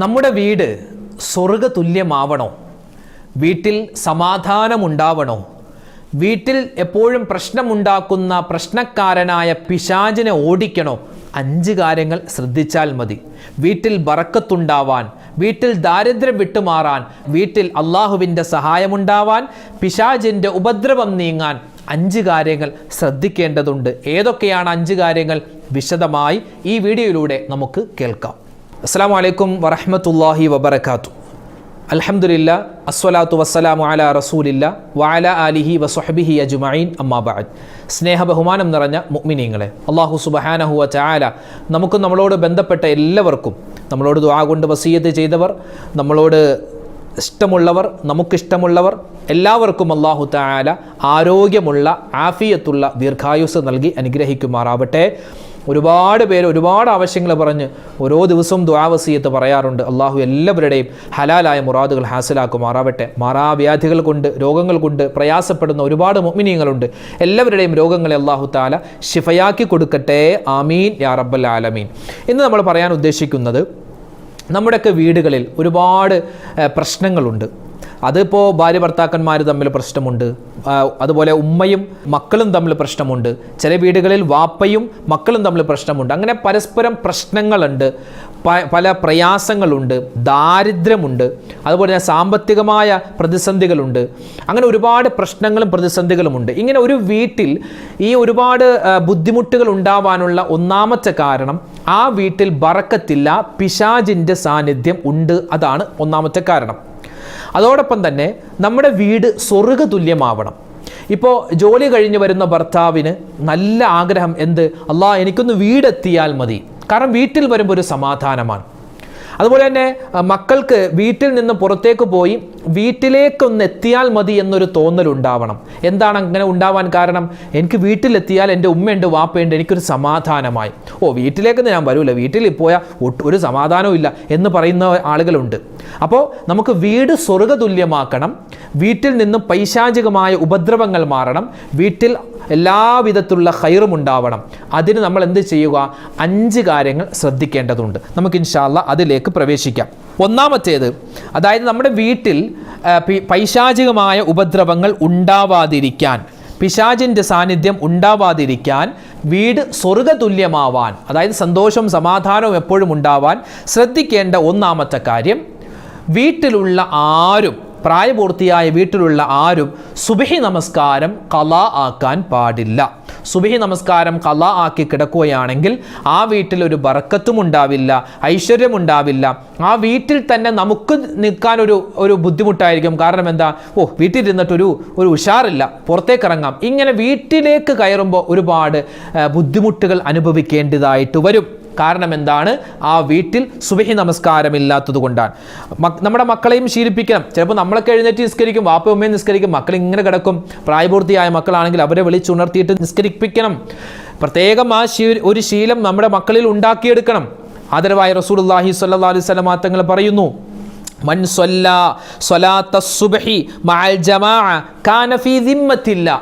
നമ്മുടെ വീട് സ്വർഗ തുല്യമാവണോ വീട്ടിൽ സമാധാനമുണ്ടാവണോ? വീട്ടിൽ എപ്പോഴും പ്രശ്നമുണ്ടാക്കുന്ന പ്രശ്നക്കാരനായ പിശാചിനെ ഓടിക്കണോ? അഞ്ച് കാര്യങ്ങൾ ശ്രദ്ധിച്ചാൽ മതി. വീട്ടിൽ ബറക്കത്തുണ്ടാവാൻ വീട്ടിൽ ദാരിദ്ര്യം വിട്ടുമാറാൻ വീട്ടിൽ അള്ളാഹുവിന്റെ സഹായമുണ്ടാവാൻ പിശാജിന്റെ ഉപദ്രവം നീങ്ങാൻ അഞ്ച് കാര്യങ്ങൾ ശ്രദ്ധിക്കേണ്ടതുണ്ട്. ഏതൊക്കെയാണ് അഞ്ച് കാര്യങ്ങൾ? വിശദമായി ഈ വീഡിയോയിലൂടെ നമുക്ക് കേൾക്കാം. അസ്സാം വലൈക്കും വറഹമത്തല്ലാഹി വബർക്കാത്തു അലഹമുല്ല അസ്വലാത്തു വസ്സലാമു അല റസൂലില്ല വാല അലിഹി വസുഹബിഹി അജുമൈൻ അമ്മാബാദ് സ്നേഹ ബഹുമാനം നിറഞ്ഞ മുഅ്മിനീങ്ങളെ അള്ളാഹു സുബഹാനഹുവ ചായാല നമുക്ക് നമ്മളോട് ബന്ധപ്പെട്ട എല്ലാവർക്കും നമ്മളോട് ദുആ കൊണ്ട് വസീയത്ത് ചെയ്തവർ നമ്മളോട് ഇഷ്ടമുള്ളവർ നമുക്കിഷ്ടമുള്ളവർ എല്ലാവർക്കും അള്ളാഹു തായാല ആരോഗ്യമുള്ള ആഫിയത്തുള്ള ദീർഘായുസ് നൽകി അനുഗ്രഹിക്കുമാറാവട്ടെ. ഒരുപാട് പേര് ഒരുപാട് ആവശ്യങ്ങൾ പറഞ്ഞ് ഓരോ ദിവസവും ദ്വാവസീയത്ത് പറയാറുണ്ട്. അള്ളാഹു എല്ലാവരുടെയും ഹലാലായ മുറാദുകൾ ഹാസിലാക്കുമാറാവട്ടെ. മാറാവ്യാധികൾ കൊണ്ട് രോഗങ്ങൾ കൊണ്ട് പ്രയാസപ്പെടുന്ന ഒരുപാട് മുഗ്മിനീയങ്ങളുണ്ട് എല്ലാവരുടെയും രോഗങ്ങളെ അള്ളാഹു താല ശിഫയാക്കി കൊടുക്കട്ടെ. ആമീൻ യാ റബ്ബൽ ആലമീൻ. ഇന്ന് നമ്മൾ പറയാൻ ഉദ്ദേശിക്കുന്നത് നമ്മുടെയൊക്കെ വീടുകളിൽ ഒരുപാട് പ്രശ്നങ്ങളുണ്ട്. അതിപ്പോൾ ഭാര്യ ഭർത്താക്കന്മാർ തമ്മിൽ പ്രശ്നമുണ്ട്. അതുപോലെ ഉമ്മയും മക്കളും തമ്മിൽ പ്രശ്നമുണ്ട്. ചില വീടുകളിൽ വാപ്പയും മക്കളും തമ്മിൽ പ്രശ്നമുണ്ട്. അങ്ങനെ പരസ്പരം പ്രശ്നങ്ങളുണ്ട്. പല പ്രയാസങ്ങളുണ്ട്. ദാരിദ്ര്യമുണ്ട്. അതുപോലെ തന്നെ സാമ്പത്തികമായ പ്രതിസന്ധികളുണ്ട്. അങ്ങനെ ഒരുപാട് പ്രശ്നങ്ങളും പ്രതിസന്ധികളുമുണ്ട് ഇങ്ങനെ ഒരു വീട്ടിൽ ഈ ഒരുപാട് ബുദ്ധിമുട്ടുകൾ ഉണ്ടാവാനുള്ള ഒന്നാമത്തെ കാരണം ആ വീട്ടിൽ ബറക്കത്തില്ല പിശാജിന്റെ സാന്നിധ്യം ഉണ്ട്. അതാണ് ഒന്നാമത്തെ കാരണം. അതോടൊപ്പം തന്നെ നമ്മുടെ വീട് സ്വർഗ തുല്യമാവണം ഇപ്പോൾ ജോലി കഴിഞ്ഞ് വരുന്ന ഭർത്താവിന് നല്ല ആഗ്രഹം എന്ത്? അല്ലാ എനിക്കൊന്ന് വീടെത്തിയാൽ മതി. കാരണം വീട്ടിൽ വരുമ്പോൾ ഒരു സമാധാനമാണ്. അതുപോലെ തന്നെ മക്കൾക്ക് വീട്ടിൽ നിന്ന് പുറത്തേക്ക് പോയി വീട്ടിലേക്കൊന്ന് എത്തിയാൽ മതി എന്നൊരു തോന്നൽ ഉണ്ടാവണം എന്താണ് അങ്ങനെ ഉണ്ടാവാൻ കാരണം? എനിക്ക് വീട്ടിലെത്തിയാൽ എന്റെ ഉമ്മയുണ്ട് വാപ്പയുണ്ട് എനിക്കൊരു സമാധാനമായി. ഓ വീട്ടിലേക്കൊന്നും ഞാൻ വരൂല. വീട്ടിൽ പോയാൽ ഒരു സമാധാനവും ഇല്ല എന്ന് പറയുന്ന ആളുകളുണ്ട്. അപ്പോൾ നമുക്ക് വീട് സ്വർഗതുല്യമാക്കണം. വീട്ടിൽ നിന്നും പൈശാചികമായ ഉപദ്രവങ്ങൾ മാറണം. വീട്ടിൽ എല്ലാവിധത്തിലുള്ള ഹൈറും ഉണ്ടാവണം. അതിന് നമ്മൾ എന്ത് ചെയ്യുക? അഞ്ച് കാര്യങ്ങൾ ശ്രദ്ധിക്കേണ്ടതുണ്ട്. നമുക്ക് ഇൻഷാല്ല അതിലേക്ക് പ്രവേശിക്കാം. ഒന്നാമത്തേത് അതായത് നമ്മുടെ വീട്ടിൽ പൈശാചികമായ ഉപദ്രവങ്ങൾ ഉണ്ടാവാതിരിക്കാൻ പിശാചിന്റെ സാന്നിധ്യം ഉണ്ടാവാതിരിക്കാൻ വീട് സ്വർഗതുല്യമാവാൻ അതായത് സന്തോഷവും സമാധാനവും എപ്പോഴും ഉണ്ടാവാൻ ശ്രദ്ധിക്കേണ്ട ഒന്നാമത്തെ കാര്യം വീട്ടിലുള്ള ആരും പ്രായപൂർത്തിയായ വീട്ടിലുള്ള ആരും സുബഹി നമസ്കാരം കല ആക്കാൻ പാടില്ല. സുബഹി നമസ്കാരം കല ആക്കി കിടക്കുകയാണെങ്കിൽ ആ വീട്ടിൽ ഒരു ബറക്കത്തും ഉണ്ടാവില്ല ഐശ്വര്യം ഉണ്ടാവില്ല. ആ വീട്ടിൽ തന്നെ നമുക്ക് നിൽക്കാൻ ഒരു ഒരു ബുദ്ധിമുട്ടായിരിക്കും. കാരണം എന്താ? ഓ വീട്ടിൽ ഇരുന്നിട്ടൊരു ഒരു ഉഷാറില്ല. പുറത്തേക്ക് ഇറങ്ങാം. ഇങ്ങനെ വീട്ടിലേക്ക് കയറുമ്പോൾ ഒരുപാട് ബുദ്ധിമുട്ടുകൾ അനുഭവിക്കേണ്ടതായിട്ട് വരും. കാരണം എന്താണ് ആ വീട്ടിൽ സുബഹി നമസ്കാരമില്ലാത്തത് കൊണ്ടാണ് നമ്മുടെ മക്കളെയും ശീലിപ്പിക്കണം. ചിലപ്പോൾ നമ്മളൊക്കെ എഴുന്നേറ്റ് നിസ്കരിക്കും വാപ്പ ഉമ്മയും നിസ്കരിക്കും മക്കൾ ഇങ്ങനെ കിടക്കും. പ്രായപൂർത്തിയായ മക്കളാണെങ്കിൽ അവരെ വിളിച്ചുണർത്തിയിട്ട് നിസ്കരിപ്പിക്കണം. പ്രത്യേകം ആ ശീ ഒരു ശീലം നമ്മുടെ മക്കളിൽ ഉണ്ടാക്കിയെടുക്കണം. ആദരവായ റസൂലുള്ളാഹി അള്ളാഹി അലൈഹി വസല്ലം തങ്ങൾ പറയുന്നു. മൻ സുബ്ഹി മഅൽ കാന ഫീ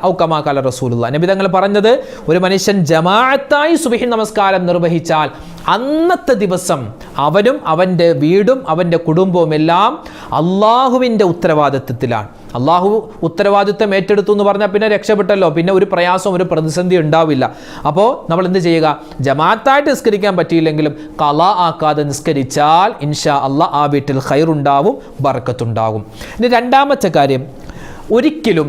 ഔ കമാ റസൂലുള്ള. നബി തങ്ങൾ പറഞ്ഞത് ഒരു മനുഷ്യൻ ജമാഅത്തായി സുബഹി നമസ്കാരം നിർവഹിച്ചാൽ അന്നത്തെ ദിവസം അവനും അവന്റെ വീടും അവന്റെ കുടുംബവും എല്ലാം അള്ളാഹുവിന്റെ ഉത്തരവാദിത്വത്തിലാണ്. അള്ളാഹു ഉത്തരവാദിത്വം ഏറ്റെടുത്തു എന്ന് പറഞ്ഞാൽ പിന്നെ രക്ഷപ്പെട്ടല്ലോ. പിന്നെ ഒരു പ്രയാസവും ഒരു പ്രതിസന്ധി ഉണ്ടാവില്ല. അപ്പോൾ നമ്മൾ എന്ത് ചെയ്യുക? ജമാഅത്തായിട്ട് നിസ്കരിക്കാൻ പറ്റിയില്ലെങ്കിലും കല ആക്കാതെ നിസ്കരിച്ചാൽ ഇൻഷാ അള്ളാഹ് ആ വീട്ടിൽ ഖൈറുണ്ടാവും ബർക്കത്തുണ്ടാവും ഇനി രണ്ടാമത്തെ കാര്യം ഒരിക്കലും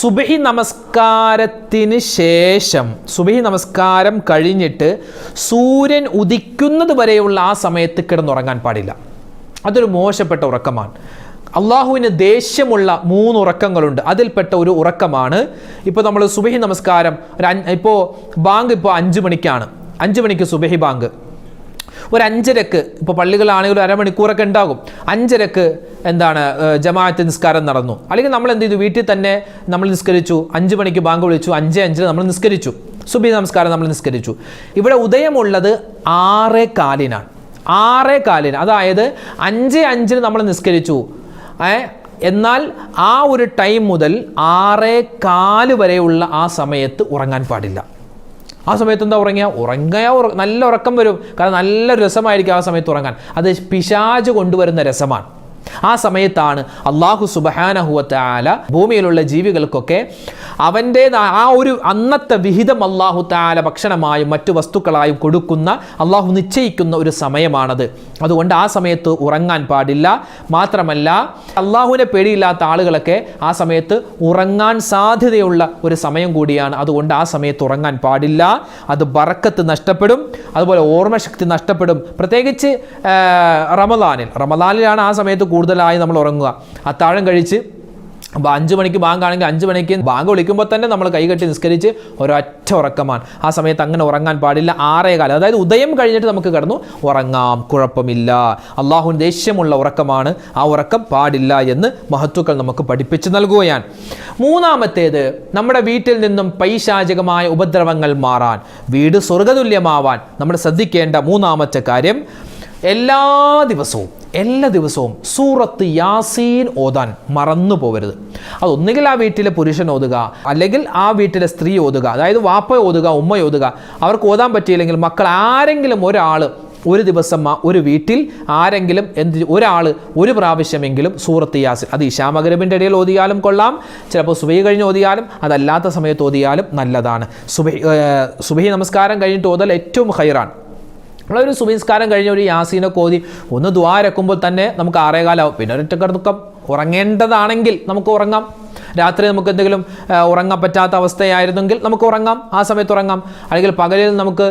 സുബഹി നമസ്കാരത്തിന് ശേഷം സുബഹി നമസ്കാരം കഴിഞ്ഞിട്ട് സൂര്യൻ ഉദിക്കുന്നത് വരെയുള്ള ആ സമയത്ത് കിടന്നുറങ്ങാൻ പാടില്ല. അതൊരു മോശപ്പെട്ട ഉറക്കമാണ്. അള്ളാഹുവിന് ദേഷ്യമുള്ള മൂന്ന് ഉറക്കങ്ങളുണ്ട്. അതിൽപ്പെട്ട ഒരു ഉറക്കമാണ് ഇപ്പോൾ നമ്മൾ സുബഹി നമസ്കാരം ഒരു ഇപ്പോൾ ബാങ്ക് ഇപ്പോൾ അഞ്ച് മണിക്കാണ്. അഞ്ച് മണിക്ക് സുബഹി ബാങ്ക്. ഒരു അഞ്ചരക്ക് ഇപ്പോൾ പള്ളികളാണെങ്കിൽ ഒരു അരമണിക്കൂറൊക്കെ ഉണ്ടാകും. അഞ്ചരക്ക് എന്താണ് ജമാഅത്ത് നിസ്കാരം നടന്നു. അല്ലെങ്കിൽ നമ്മൾ എന്ത് ചെയ്തു? വീട്ടിൽ തന്നെ നമ്മൾ നിസ്കരിച്ചു. അഞ്ച് മണിക്ക് ബാങ്ക് വിളിച്ചു. അഞ്ച് അഞ്ചിന് നമ്മൾ നിസ്കരിച്ചു. സുബി നമസ്കാരം നമ്മൾ നിസ്കരിച്ചു. ഇവിടെ ഉദയമുള്ളത് ആറേ കാലിനാണ്. ആറേ കാലിന്. അതായത് അഞ്ച് അഞ്ചിന് നമ്മൾ നിസ്കരിച്ചു. എന്നാൽ ആ ഒരു ടൈം മുതൽ ആറേ കാൽ വരെയുള്ള ആ സമയത്ത് ഉറങ്ങാൻ പാടില്ല. ആ സമയത്ത് എന്താ ഉറങ്ങിയ? ഉറങ്ങിയ നല്ല ഉറക്കം വരും. കാരണം നല്ല രസമായിരിക്കും ആ സമയത്ത് ഉറങ്ങാൻ. അത് പിശാജ് കൊണ്ടുവരുന്ന രസമാണ്. ആ സമയത്താണ് അള്ളാഹു സുബഹാനഹുവത്താല ഭൂമിയിലുള്ള ജീവികൾക്കൊക്കെ അവന്റെ ആ ഒരു അന്നത്തെ വിഹിതം അള്ളാഹു താല ഭക്ഷണമായും മറ്റു വസ്തുക്കളായും കൊടുക്കുന്ന അള്ളാഹു നിശ്ചയിക്കുന്ന ഒരു സമയമാണത്. അതുകൊണ്ട് ആ സമയത്ത് ഉറങ്ങാൻ പാടില്ല. മാത്രമല്ല അള്ളാഹുവിനെ പേടിയില്ലാത്ത ആളുകളൊക്കെ ആ സമയത്ത് ഉറങ്ങാൻ സാധ്യതയുള്ള ഒരു സമയം കൂടിയാണ്. അതുകൊണ്ട് ആ സമയത്ത് ഉറങ്ങാൻ പാടില്ല. അത് ബറക്കത്ത് നഷ്ടപ്പെടും. അതുപോലെ ഓർമ്മശക്തി നഷ്ടപ്പെടും. പ്രത്യേകിച്ച് റമദാനിൽ. റമദാനിലാണ് ആ സമയത്ത് കൂടുതലായി നമ്മൾ ഉറങ്ങുക. അത്താഴം കഴിച്ച് അപ്പോൾ അഞ്ച് മണിക്ക് ബാങ്ക് ആണെങ്കിൽ അഞ്ച് മണിക്ക് ബാങ്ക് വിളിക്കുമ്പോൾ തന്നെ നമ്മൾ കൈകെട്ടി നിസ്കരിച്ച് ഒരൊറ്റ ഉറക്കമാണ്. ആ സമയത്ത് അങ്ങനെ ഉറങ്ങാൻ പാടില്ല. ആറേ കാലം. അതായത് ഉദയം കഴിഞ്ഞിട്ട് നമുക്ക് കിടന്നു ഉറങ്ങാം. കുഴപ്പമില്ല. അള്ളാഹുവിന് ദേഷ്യമുള്ള ഉറക്കമാണ്. ആ ഉറക്കം പാടില്ല എന്ന് മഹത്വക്കൾ നമുക്ക് പഠിപ്പിച്ച് നൽകുകയാണ്. മൂന്നാമത്തേത് നമ്മുടെ വീട്ടിൽ നിന്നും പൈശാചികമായ ഉപദ്രവങ്ങൾ മാറാൻ വീട് സ്വർഗതുല്യമാവാൻ നമ്മൾ ശ്രദ്ധിക്കേണ്ട മൂന്നാമത്തെ കാര്യം എല്ലാ ദിവസവും എല്ലാ ദിവസവും സൂറത്ത് യാസീൻ ഓതാൻ മറന്നു പോകരുത്. അതൊന്നുകിൽ ആ വീട്ടിലെ പുരുഷൻ ഓതുക അല്ലെങ്കിൽ ആ വീട്ടിലെ സ്ത്രീ ഓതുക അതായത് വാപ്പ ഓതുക ഉമ്മ ഓതുക അവർക്ക് ഓതാൻ പറ്റിയില്ലെങ്കിൽ മക്കൾ ആരെങ്കിലും ഒരാൾ ഒരു ദിവസം ഒരു വീട്ടിൽ ആരെങ്കിലും എന്ത് ഒരാൾ ഒരു പ്രാവശ്യമെങ്കിലും സൂറത്ത് യാസിൻ അത് ഇഷാമഗരബിന്റെ ഇടയിൽ ഓതിയാലും കൊള്ളാം ചിലപ്പോൾ സുബഹി കഴിഞ്ഞ് ഓതിയാലും അതല്ലാത്ത സമയത്ത് ഓതിയാലും നല്ലതാണ്. സുബഹി സുബഹി നമസ്കാരം കഴിഞ്ഞിട്ട് ഓതൽ ഏറ്റവും ഹൈറാണ്. നമ്മളൊരു സുബിസ്കാരം കഴിഞ്ഞ ഒരു യാസീനൊക്കെ ഓതി ഒന്ന് ദ്വാരക്കുമ്പോൾ തന്നെ നമുക്ക് ആറേകാലാവും. പിന്നെ ഒരു കിടക്കം ഉറങ്ങേണ്ടതാണെങ്കിൽ നമുക്ക് ഉറങ്ങാം. രാത്രി നമുക്ക് എന്തെങ്കിലും ഉറങ്ങാൻ പറ്റാത്ത അവസ്ഥയായിരുന്നെങ്കിൽ നമുക്ക് ഉറങ്ങാം. ആ സമയത്ത് ഉറങ്ങാം. അല്ലെങ്കിൽ പകലിൽ നമുക്ക്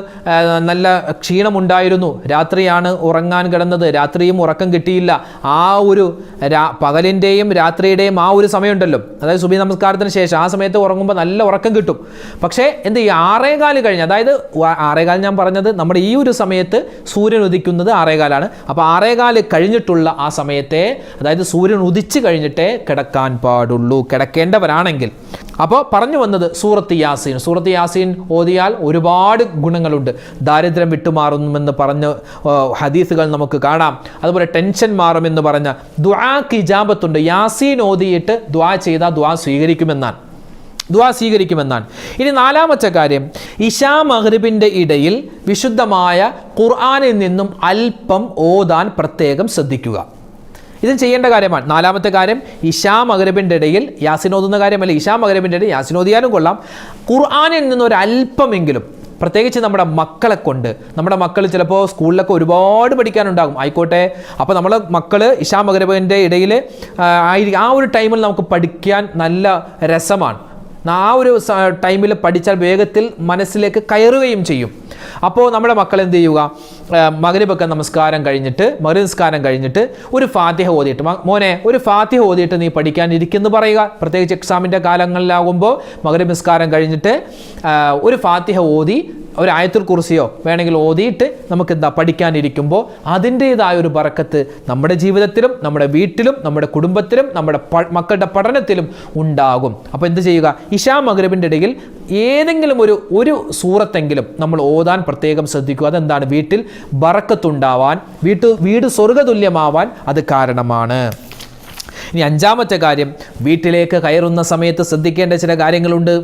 നല്ല ക്ഷീണമുണ്ടായിരുന്നു. രാത്രിയാണ് ഉറങ്ങാൻ കിടന്നത്. രാത്രിയും ഉറക്കം കിട്ടിയില്ല. ആ ഒരു പകലിന്റെയും രാത്രിയുടെയും ആ ഒരു സമയമുണ്ടല്ലോ. അതായത് സുബി നമസ്കാരത്തിന് ശേഷം ആ സമയത്ത് ഉറങ്ങുമ്പോൾ നല്ല ഉറക്കം കിട്ടും. പക്ഷേ എന്ത് ഈ ആറേകാൽ കഴിഞ്ഞ് അതായത് ആറേകാൽ ഞാൻ പറഞ്ഞത് നമ്മുടെ ഈ ഒരു സമയത്ത് സൂര്യൻ ഉദിക്കുന്നത് ആറേകാലാണ്. അപ്പോൾ ആറേകാൽ കഴിഞ്ഞിട്ടുള്ള ആ സമയത്തെ അതായത് സൂര്യൻ ഉദിച്ച് കഴിഞ്ഞിട്ടേ കിടക്കാൻ പാടുള്ളൂ കിടക്കേണ്ടവരാണെങ്കിൽ. അപ്പോൾ പറഞ്ഞു വന്നത് സൂറത്ത് യാസീൻ. സൂറത്ത് യാസീൻ ഓതിയാൽ ഒരുപാട് ഗുണങ്ങളുണ്ട്. ദാരിദ്ര്യം വിട്ടുമാറുമെന്ന് പറഞ്ഞ് ഹദീസുകൾ നമുക്ക് കാണാം. അതുപോലെ ടെൻഷൻ മാറുമെന്ന് പറഞ്ഞ ദ്വാക്ക് ഇജാബത്തുണ്ട്. യാസീൻ ഓതിയിട്ട് ദ്വാ ചെയ്താൽ ദ്വാ സ്വീകരിക്കുമെന്നാണ്. ദ്വാ സ്വീകരിക്കുമെന്നാണ്. ഇനി നാലാമത്തെ കാര്യം ഇഷാ മഹ്രിബിന്റെ ഇടയിൽ വിശുദ്ധമായ ഖുർആാനിൽ നിന്നും അല്പം ഓതാൻ പ്രത്യേകം ശ്രദ്ധിക്കുക. ഇത് ചെയ്യേണ്ട കാര്യമാണ്. നാലാമത്തെ കാര്യം ഇഷാ മകരബിന്റെ ഇടയിൽ യാസിനോദുന്ന കാര്യമല്ല? ഇഷാ മകരബിന്റെ ഇടയിൽ യാസിനോദിയാനും കൊള്ളാം. ഖുർആാനിൽ നിന്നൊരല്പമെങ്കിലും പ്രത്യേകിച്ച് നമ്മുടെ മക്കളെ കൊണ്ട് നമ്മുടെ മക്കൾ ചിലപ്പോൾ സ്കൂളിലൊക്കെ ഒരുപാട് പഠിക്കാനുണ്ടാകും. ആയിക്കോട്ടെ. അപ്പോൾ നമ്മൾ മക്കൾ ഇഷാ മകരബിന്റെ ഇടയിൽ ആയിരിക്കും ആ ഒരു ടൈമിൽ നമുക്ക് പഠിക്കാൻ നല്ല രസമാണ്. ആ ഒരു ടൈമിൽ പഠിച്ചാൽ വേഗത്തിൽ മനസ്സിലേക്ക് കയറുകയും ചെയ്യും. അപ്പോൾ നമ്മുടെ മക്കൾ എന്ത് ചെയ്യുക? മകരിപ്പൊക്കെ നമസ്കാരം കഴിഞ്ഞിട്ട് മകര നിസ്കാരം കഴിഞ്ഞിട്ട് ഒരു ഫാത്തിഹ ഓതിയിട്ട് "മ- മോനെ ഒരു ഫാത്തിഹ ഓതിയിട്ട് നീ പഠിക്കാനിരിക്കുന്നു പറയുക. പ്രത്യേകിച്ച് എക്സാമിന്റെ കാലങ്ങളിലാകുമ്പോൾ മകര നിസ്കാരം കഴിഞ്ഞിട്ട് ഒരു ഫാത്തിഹ ഓതി ഒരു ആയത്തുൽ കുറിസിയോ വേണമെങ്കിൽ ഓതിയിട്ട് നമുക്ക് എന്താ പഠിക്കാനിരിക്കുമ്പോൾ അതിന്റെതായ ഒരു ബറക്കത്ത് നമ്മുടെ ജീവിതത്തിലും നമ്മുടെ വീട്ടിലും നമ്മുടെ കുടുംബത്തിലും നമ്മുടെ മക്കളുടെ പഠനത്തിലും ഉണ്ടാകും. അപ്പോൾ എന്ത് ചെയ്യുക? ഇഷാ മഗ്രബിന്റെ ഇടയിൽ ഏതെങ്കിലും ഒരു ഒരു സൂറത്തെങ്കിലും നമ്മൾ ഓതാൻ പ്രത്യേകം ശ്രദ്ധിക്കുക. അതെന്താണ്? വീട്ടിൽ ബറക്കത്തുണ്ടാവാൻ വീട്ട് വീട് സ്വർഗതുല്യമാവാൻ അത് കാരണമാണ്. ഇനി അഞ്ചാമത്തെ കാര്യം വീട്ടിലേക്ക് കയറുന്ന സമയത്ത് ശ്രദ്ധിക്കേണ്ട ചില കാര്യങ്ങളുണ്ട്.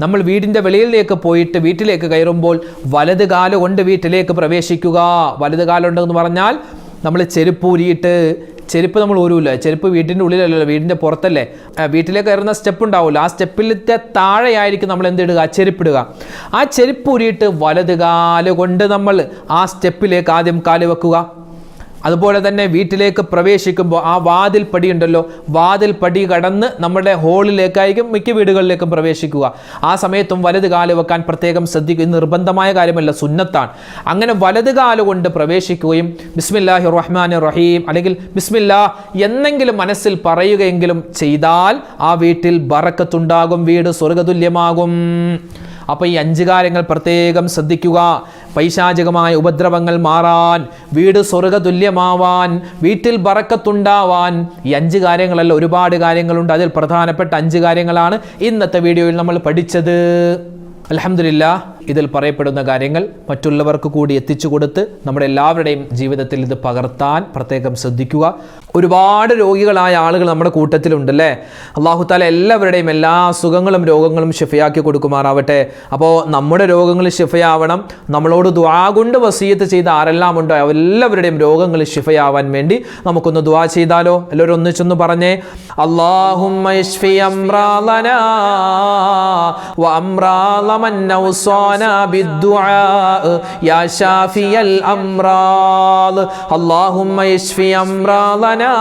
നമ്മൾ വീടിന്റെ വെളിയിലേക്ക് പോയിട്ട് വീട്ടിലേക്ക് കയറുമ്പോൾ വലത് കാൽ കൊണ്ട് വീട്ടിലേക്ക് പ്രവേശിക്കുക. വലത് കാലുണ്ടെന്ന് പറഞ്ഞാൽ നമ്മൾ ചെരുപ്പൂരിയിട്ട് ചെരുപ്പ് നമ്മൾ ഊരൂല. ചെരുപ്പ് വീട്ടിന്റെ ഉള്ളിലല്ലല്ലോ വീടിന്റെ പുറത്തല്ലേ. വീട്ടിലേക്ക് കയറുന്ന സ്റ്റെപ്പ് ഉണ്ടാവില്ല. ആ സ്റ്റെപ്പിലത്തെ താഴെയായിരിക്കും നമ്മൾ എന്തിടുക ചെരുപ്പിടുക ആ ചെരുപ്പ് ഊരിയിട്ട് വലത് കാൽ കൊണ്ട് നമ്മൾ ആ സ്റ്റെപ്പിലേക്ക് ആദ്യം കാൽ വെക്കുക. അതുപോലെ തന്നെ വീട്ടിലേക്ക് പ്രവേശിക്കുമ്പോൾ ആ വാതിൽ പടി ഉണ്ടല്ലോ വാതിൽ പടി കടന്ന് നമ്മുടെ ഹോളിലേക്കായിരിക്കും മിക്ക വീടുകളിലേക്കും പ്രവേശിക്കുക. ആ സമയത്തും വലത് കാൽ വെക്കാൻ പ്രത്യേകം ശ്രദ്ധിക്കുക. ഇത് നിർബന്ധമായ കാര്യമല്ല സുന്നത്താണ്. അങ്ങനെ വലത് കാൽ കൊണ്ട് പ്രവേശിക്കുകയും ബിസ്മില്ലാഹി റഹ്മാൻ റഹീം അല്ലെങ്കിൽ ബിസ്മില്ലാ എന്നെങ്കിലും മനസ്സിൽ പറയുകയെങ്കിലും ചെയ്താൽ ആ വീട്ടിൽ ബറക്കത്തുണ്ടാകും വീട് സ്വർഗതുല്യമാകും അപ്പോൾ ഈ അഞ്ച് കാര്യങ്ങൾ പ്രത്യേകം ശ്രദ്ധിക്കുക. പൈശാചികമായ ഉപദ്രവങ്ങൾ മാറാൻ വീട് സ്വർഗതുല്യമാവാൻ വീട്ടിൽ ബറക്കത്തുണ്ടാവാൻ ഈ അഞ്ച് കാര്യങ്ങളല്ല ഒരുപാട് കാര്യങ്ങളുണ്ട്. അതിൽ പ്രധാനപ്പെട്ട അഞ്ച് കാര്യങ്ങളാണ് ഇന്നത്തെ വീഡിയോയിൽ നമ്മൾ പഠിച്ചത്. അലഹമില്ല ഇതിൽ പറയപ്പെടുന്ന കാര്യങ്ങൾ മറ്റുള്ളവർക്ക് കൂടി എത്തിച്ചു കൊടുത്ത് നമ്മുടെ എല്ലാവരുടെയും ജീവിതത്തിൽ ഇത് പകർത്താൻ പ്രത്യേകം ശ്രദ്ധിക്കുക. ഒരുപാട് രോഗികളായ ആളുകൾ നമ്മുടെ കൂട്ടത്തിലുണ്ടല്ലേ? അള്ളാഹു താല എല്ലാവരുടെയും എല്ലാ അസുഖങ്ങളും രോഗങ്ങളും ഷിഫയാക്കി കൊടുക്കുമാറാവട്ടെ. അപ്പോൾ നമ്മുടെ രോഗങ്ങൾ ഷിഫയാവണം നമ്മളോട് ദ്വാ കൊണ്ട് വസീയത്ത് ചെയ്ത ആരെല്ലാം ഉണ്ടോ എല്ലാവരുടെയും രോഗങ്ങൾ ഷിഫയാവാൻ വേണ്ടി നമുക്കൊന്ന് ദ്വാ ചെയ്താലോ? എല്ലാവരും ഒന്നിച്ചൊന്ന് പറഞ്ഞേ. അള്ളാഹുമ്മ أوصانا بالدعاء يا شافي الأمراض. اللهم اشفي أمراضنا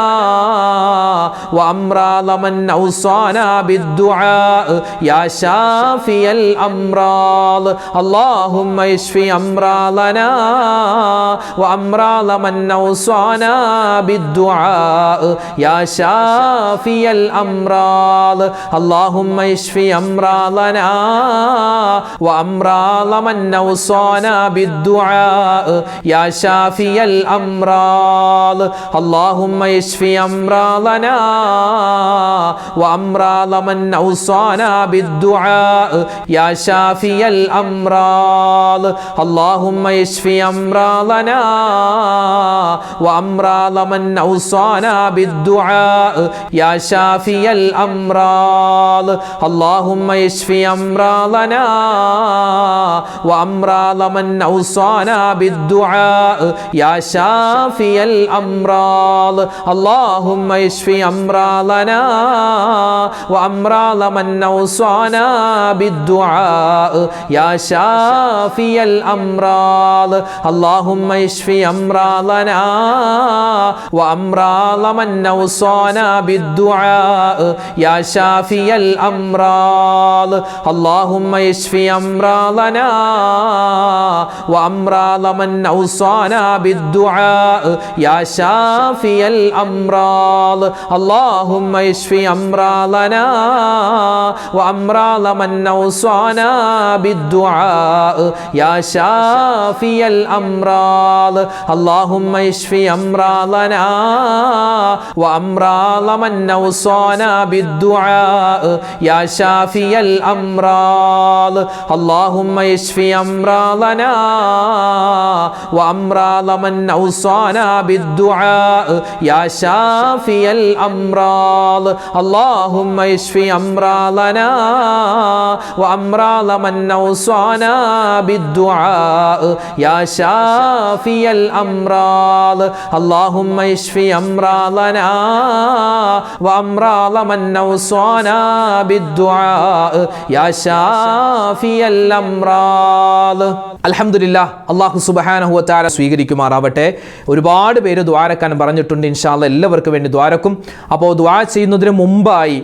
وأمراض من أوصانا بالدعاء يا شافي الأمراض. اللهم اشفي أمراضنا وأمراض من أوصانا بالدعاء يا شافي الأمراض. اللهم اشفي أمراضنا وأمراض من أوصانا بالدعاء يا شافي الأمراض. اللهم اشفي أمراضنا وأمراض من أوصانا بالدعاء يا شافي الأمراض. اللهم اشفي أمراضنا وأمراض من أوصانا بالدعاء يا شافي الأمراض. اللهم اشفي أمراضنا وأمراض من أوصانا بالدعاء. يا شافي الأمراض اللهم اشفي أمراضنا وأمراض من أوصانا بالدعاء. يا شافي الأمراض اللهم اشفي أمراضنا وأمراض من أوصانا بالدعاء. يا شافي الأمراض اللهم اشفي أمراضنا وأمراض من أوصانا بالدعاء يا شافي الأمراض. اللهم اشفي أمراضنا وأمراض من أوصانا بالدعاء يا شافي الأمراض. اللهم اشفي أمراضنا وأمراض من أوصانا بالدعاء يا شافي الأمراض. اللهم اللهم اشفي امراضنا وامراض من أوصانا بالدعاء يا شافي الامراض اللهم اشفي امراضنا وامراض من أوصانا بالدعاء يا شافي الامراض اللهم اشفي امراضنا وامراض من أوصانا بالدعاء يا شافي الامراض അലഹമില്ല അള്ളാഹു സുബഹാനഹുവത്താര സ്വീകരിക്കുമാറാവട്ടെ. ഒരുപാട് പേര് ദ്വാരക്കാൻ പറഞ്ഞിട്ടുണ്ട് ഇൻഷാല്ല എല്ലാവർക്കും വേണ്ടി ദ്വാരക്കും. അപ്പോൾ ദ്വാര ചെയ്യുന്നതിന് മുമ്പായി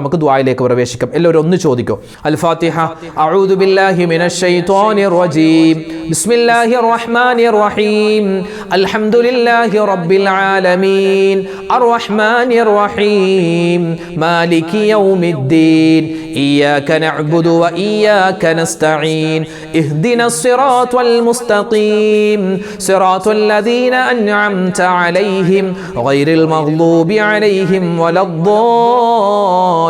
നമുക്ക് ദ്വായിലേക്ക് പ്രവേശിക്കാം എല്ലാവരും ഒന്ന് ചോദിക്കും അൽ ഫാത്തിഹ അഊദു ബില്ലാഹി മിനശ് ശൈത്വാനിർ റജീം ബിസ്മില്ലാഹിർ റഹ്മാനിർ റഹീം അൽഹംദുലില്ലാഹി റബ്ബിൽ ആലമീൻ അർറഹ്മാനിർ റഹീം മാലികി യൗമിദ്ദീൻ إياك نعبد وإياك نستعين اهدنا الصراط المستقيم صراط الذين أنعمت عليهم غير المغضوب عليهم ولا الضالين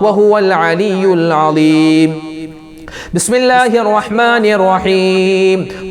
وهو العلي العظيم. بسم الله الرحمن الرحيم.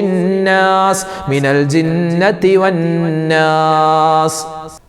الناس من الجنة والناس.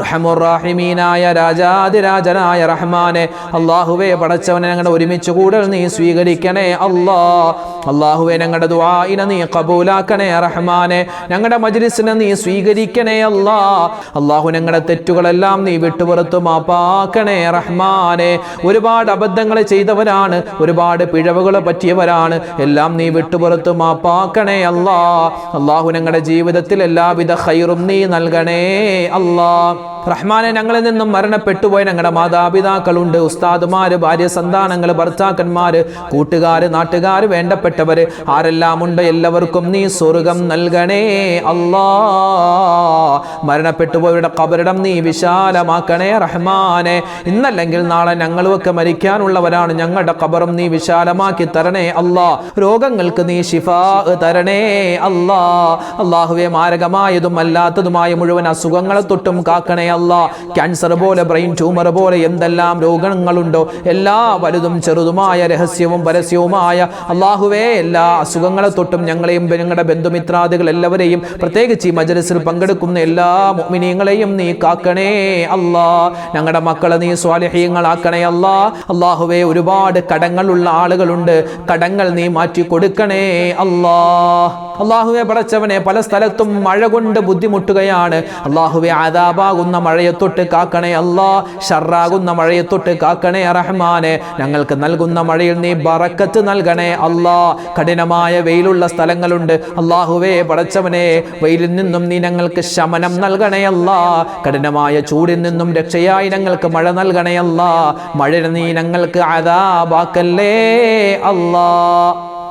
അർഹമുറാഹിമീനായ രാജാതിരാജനായ റഹ്മാനെ. അള്ളാഹുവെ പടച്ചവനെ ഞങ്ങളുടെ ഒരുമിച്ച് കൂടൽ നീ സ്വീകരിക്കണേ അല്ലാ. അള്ളാഹുവെ ഞങ്ങളുടെ ദുആഇനെ നീ കബൂലാക്കണേ റഹ്മാനെ. ഞങ്ങളുടെ മജ്ലിസിനെ നീ സ്വീകരിക്കണേ അല്ലാ. അള്ളാഹു ഞങ്ങളുടെ തെറ്റുകളെല്ലാം നീ വിട്ടുപുറത്തു മാപ്പാക്കണേ റഹ്മാനെ. ഒരുപാട് അബദ്ധങ്ങൾ ചെയ്തവരാണ് ഒരുപാട് പിഴവുകൾ പറ്റിയവരാണ്. എല്ലാം നീ വിട്ടുപുറത്തു മാപ്പാക്കണേ അല്ലാ. അള്ളാഹു ഞങ്ങളുടെ ജീവിതത്തിൽ എല്ലാവിധ ഹൈറും നീ നൽകണേ അല്ലാ. റഹ്മാനെ ഞങ്ങളിൽ നിന്നും മരണപ്പെട്ടുപോയ ഞങ്ങളുടെ മാതാപിതാക്കളുണ്ട്. ഉസ്താദുമാര് ഭാര്യ സന്താനങ്ങൾ ഭർത്താക്കന്മാര് കൂട്ടുകാര് നാട്ടുകാര് വേണ്ടപ്പെട്ടവര് ആരെല്ലാം ഉണ്ട് എല്ലാവർക്കും നീ സ്വർഗം നൽകണേ അല്ലാ. മരണപ്പെട്ടുപോയവരുടെ കബരിടം നീ വിശാലമാക്കണേ റഹ്മാനെ. ഇന്നല്ലെങ്കിൽ നാളെ ഞങ്ങളുമൊക്കെ മരിക്കാനുള്ളവരാണ്. ഞങ്ങളുടെ കബറും നീ വിശാലമാക്കി തരണേ അല്ലാ. രോഗങ്ങൾക്ക് നീ ഷിഫാ തരണേ അല്ലാ. അള്ളാഹുവെ മാരകമായതും അല്ലാത്തതുമായ മുഴുവൻ അസുഖങ്ങളെ തൊട്ടും കാക്കണേ അല്ല ക്യാൻസർ പോലെ ബ്രെയിൻ ട്യൂമർ പോലെ എന്തെല്ലാം രോഗങ്ങളുണ്ടോ? എല്ലാ വലുതും ചെറുതുമായ രഹസ്യവും പരസ്യവുമായ അള്ളാഹുവേ എല്ലാ അസുഖങ്ങളെ തൊട്ടും ഞങ്ങളെയും ഞങ്ങളുടെ ബന്ധുമിത്രാദികൾ എല്ലാവരെയും പ്രത്യേകിച്ച് ഈ മജലസിൽ പങ്കെടുക്കുന്ന എല്ലാ മുഅ്മിനീങ്ങളെയും നീ കാക്കണേ അല്ലാ ഞങ്ങളുടെ മക്കളെ നീ സ്വാലിഹീങ്ങളാക്കണേ അല്ലാ അള്ളാഹുവേ ഒരുപാട് കടങ്ങളുള്ള ആളുകളുണ്ട്. കടങ്ങൾ നീ മാറ്റി കൊടുക്കണേ അല്ലാ അള്ളാഹുവെ പടച്ചവനെ പല സ്ഥലത്തും മഴ കൊണ്ട് ബുദ്ധിമുട്ടുകയാണ്. അള്ളാഹുവെ ആദാബാകുന്ന മഴയെ തൊട്ട് കാക്കണേ അല്ലാ. മഴയെ തൊട്ട് കാക്കണേ റഹ്മാനെ. ഞങ്ങൾക്ക് നൽകുന്ന മഴയിൽ നീ ബറക്കത്ത് നൽകണേ അല്ലാ. കഠിനമായ വെയിലുള്ള സ്ഥലങ്ങളുണ്ട്. അള്ളാഹുവേ പടച്ചവനെ വെയിലിൽ നിന്നും നീ ഞങ്ങൾക്ക് ശമനം നൽകണേ അല്ലാ. കഠിനമായ ചൂടിൽ നിന്നും രക്ഷയായി ഞങ്ങൾക്ക് മഴ നൽകണേ അല്ലാ. മഴ നീ ഞങ്ങൾക്ക് ആദാബാക്കല്ലേ അല്ലാ.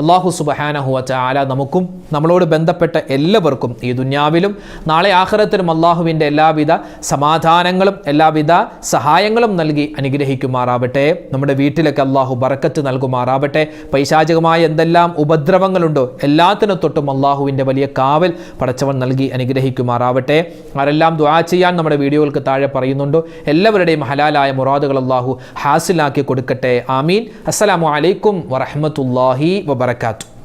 അള്ളാഹു സുബഹാനഹുവ ആല നമുക്കും നമ്മളോട് ബന്ധപ്പെട്ട എല്ലാവർക്കും ഈ ദുന്യാവിലും നാളെ ആഖിറത്തിലും അള്ളാഹുവിന്റെ എല്ലാവിധ സമാധാനങ്ങളും എല്ലാവിധ സഹായങ്ങളും നൽകി അനുഗ്രഹിക്കുമാറാവട്ടെ. നമ്മുടെ വീട്ടിലൊക്കെ അള്ളാഹു ബറക്കത്ത് നൽകുമാറാവട്ടെ. പൈശാചികമായ എന്തെല്ലാം ഉപദ്രവങ്ങളുണ്ടോ എല്ലാത്തിനും തൊട്ടും അള്ളാഹുവിന്റെ വലിയ കാവൽ പടച്ചവൻ നൽകി അനുഗ്രഹിക്കുമാറാവട്ടെ. ആരെല്ലാം ദ്വാ ചെയ്യാൻ നമ്മുടെ വീഡിയോകൾക്ക് താഴെ പറയുന്നുണ്ടോ എല്ലാവരുടെയും ഹലാലായ മുറാദുകൾ അള്ളാഹു ഹാസിലാക്കി കൊടുക്കട്ടെ. ആമീൻ. അസ്സലാമു അലൈക്കും വറഹമത്തല്ലാഹി വബർക്കാത്തു